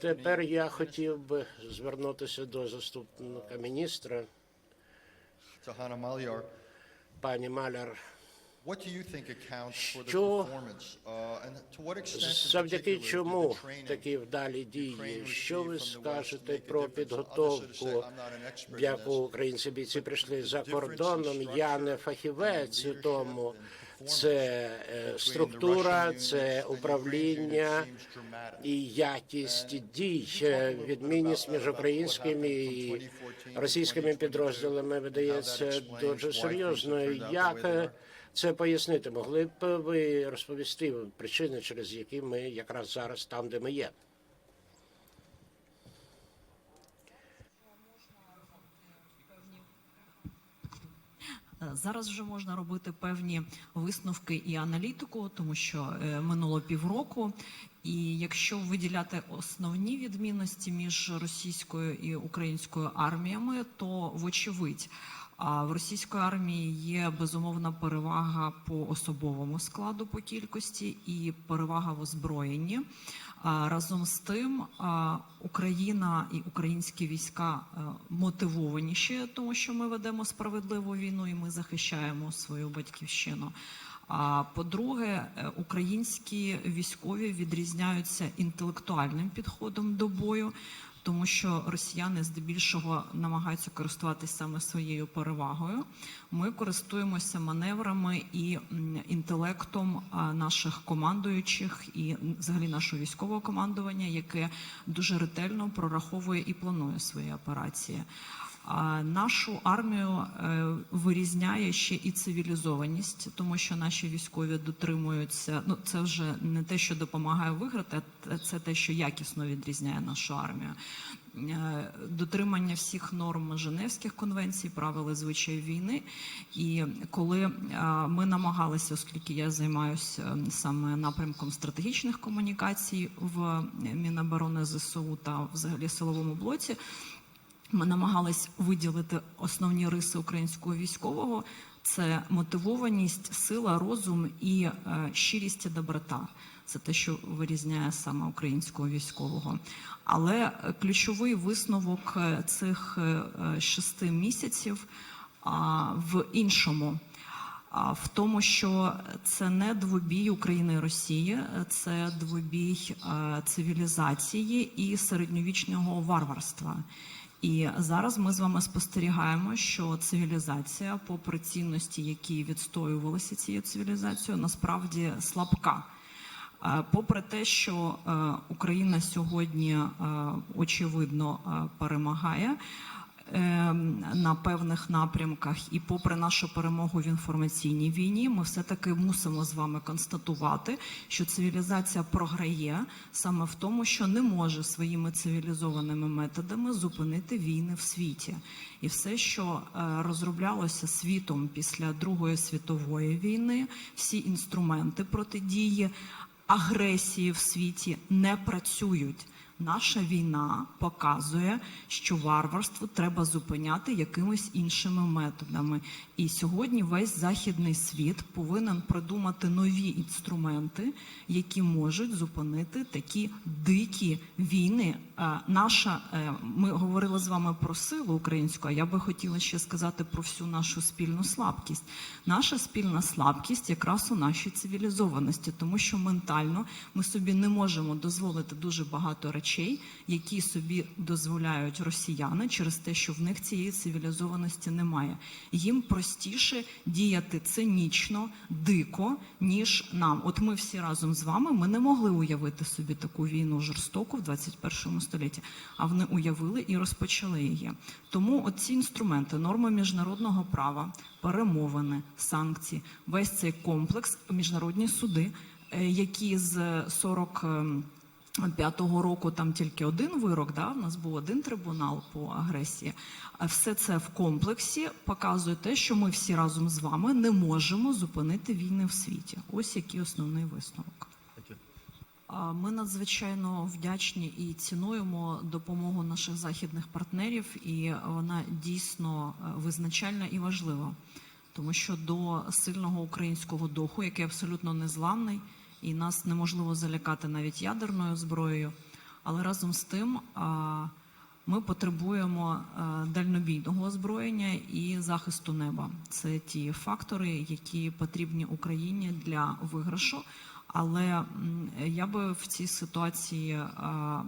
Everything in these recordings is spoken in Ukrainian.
Тепер я хотів би звернутися до заступника міністра, пані Маляр. Що-? Uh, Завдяки чому такі вдалі дії? Що ви скажете про підготовку, this. українці бійці прийшли за кордоном? Я не фахівець у тому. Це е, структура, це управління і якість дій. Е, Відмінність між українськими і from 2014 to російськими 2022, підрозділами видається дуже серйозною. Як е, це пояснити? Могли б ви розповісти причини, через які ми якраз зараз там, де ми є? Зараз вже можна робити певні висновки і аналітику, тому що е, минуло півроку. І якщо виділяти основні відмінності між російською і українською арміями, то вочевидь. А в російської армії є безумовна перевага по особовому складу по кількості і перевага в озброєнні. Разом з тим, Україна і українські війська е, мотивованіші, тому що ми ведемо справедливу війну і ми захищаємо свою батьківщину. А по-друге, е, українські військові відрізняються інтелектуальним підходом до бою, тому що росіяни здебільшого намагаються користуватися саме своєю перевагою. Ми користуємося маневрами і інтелектом наших командуючих і взагалі нашого військового командування, яке дуже ретельно прораховує і планує свої операції. Нашу армію е, вирізняє ще і цивілізованість, тому що наші військові дотримуються. Ну це вже не те, що допомагає виграти, а це те, що якісно відрізняє нашу армію. Е, Дотримання всіх норм Женевських конвенцій, правил і звичаїв війни. І коли е, ми намагалися, оскільки я займаюся саме напрямком стратегічних комунікацій в Міноборони ЗСУ та взагалі силовому блоці. Ми намагались виділити основні риси українського військового: це мотивованість, сила, розум і е, щирість і доброта. Це те, що вирізняє саме українського військового. Але е, ключовий висновок е, цих шести місяців в іншому. В тому, що це не двобій України і Росії, це двобій цивілізації і середньовічного варварства. І зараз ми з вами спостерігаємо, що цивілізація, попри цінності, які відстоювалися цією цивілізацією, насправді слабка. Е, Попри те, що е, Україна сьогодні е, очевидно перемагає на певних напрямках, і попри нашу перемогу в інформаційній війні, ми все таки мусимо з вами констатувати, що цивілізація програє саме в тому, що не може своїми цивілізованими методами зупинити війни в світі. І все, що е, розроблялося світом після Другої світової війни, всі інструменти протидії агресії в світі не працюють. Наша війна показує, що варварство треба зупиняти якимись іншими методами. І сьогодні весь західний світ повинен придумати нові інструменти, які можуть зупинити такі дикі війни. Е, Наша е, ми говорили з вами про силу українську. а Я би хотіла ще сказати про всю нашу спільну слабкість. Наша спільна слабкість якраз у нашій цивілізованості, тому що ментально ми собі не можемо дозволити дуже багато речей, які собі дозволяють росіяни через те, що в них цієї цивілізованості немає. Їм простіше діяти цинічно, дико, ніж нам. От ми всі разом з вами ми не могли уявити собі таку війну жорстоку в 21 столітті, а вони уявили і розпочали її. Тому оці інструменти, норми міжнародного права, перемовини, санкції, весь цей комплекс, міжнародні суди, е, які з 40 ем, П'ятого року там тільки один вирок, да, в нас був один трибунал по агресії. А все це в комплексі показує те, що ми всі разом з вами не можемо зупинити війни в світі. Ось який основний висновок. Ми надзвичайно вдячні і цінуємо допомогу наших західних партнерів, і вона дійсно е, визначальна і важлива, тому що до сильного українського духу, який абсолютно незламний, і нас неможливо залякати навіть ядерною зброєю. Але разом з тим ми потребуємо дальнобійного озброєння і захисту неба. Це ті фактори, які потрібні Україні для виграшу. Але я би в цій ситуації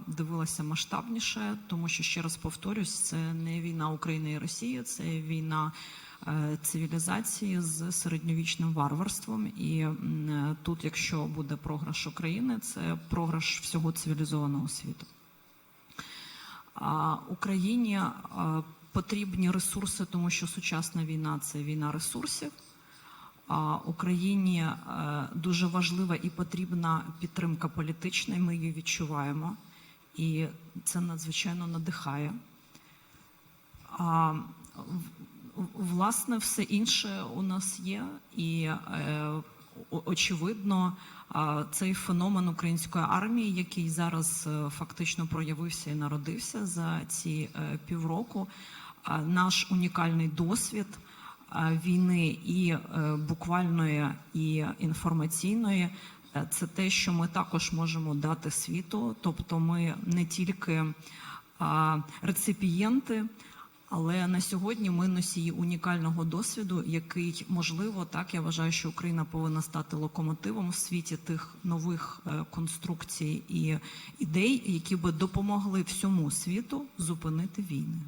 дивилася масштабніше, тому що ще раз повторюсь, це не війна України і Росії, це війна е, цивілізації з середньовічним варварством. І е, тут, якщо буде програш України, це програш всього цивілізованого світу. Україні потрібні ресурси, тому що сучасна війна це війна ресурсів. Україні е, дуже важлива і потрібна підтримка політична, і ми її відчуваємо. І це надзвичайно надихає. Власне, все інше у нас є, і е, очевидно, цей феномен української армії, який зараз е, фактично проявився і народився за ці е, півроку, наш унікальний досвід е, війни і е, буквальної, і інформаційної. е, Це те, що ми також можемо дати світу, тобто ми не тільки реципієнти, але на сьогодні ми носії унікального досвіду, який можливо так я вважаю, що Україна повинна стати локомотивом в світі тих нових е, конструкцій і ідей, які би допомогли всьому світу зупинити війни.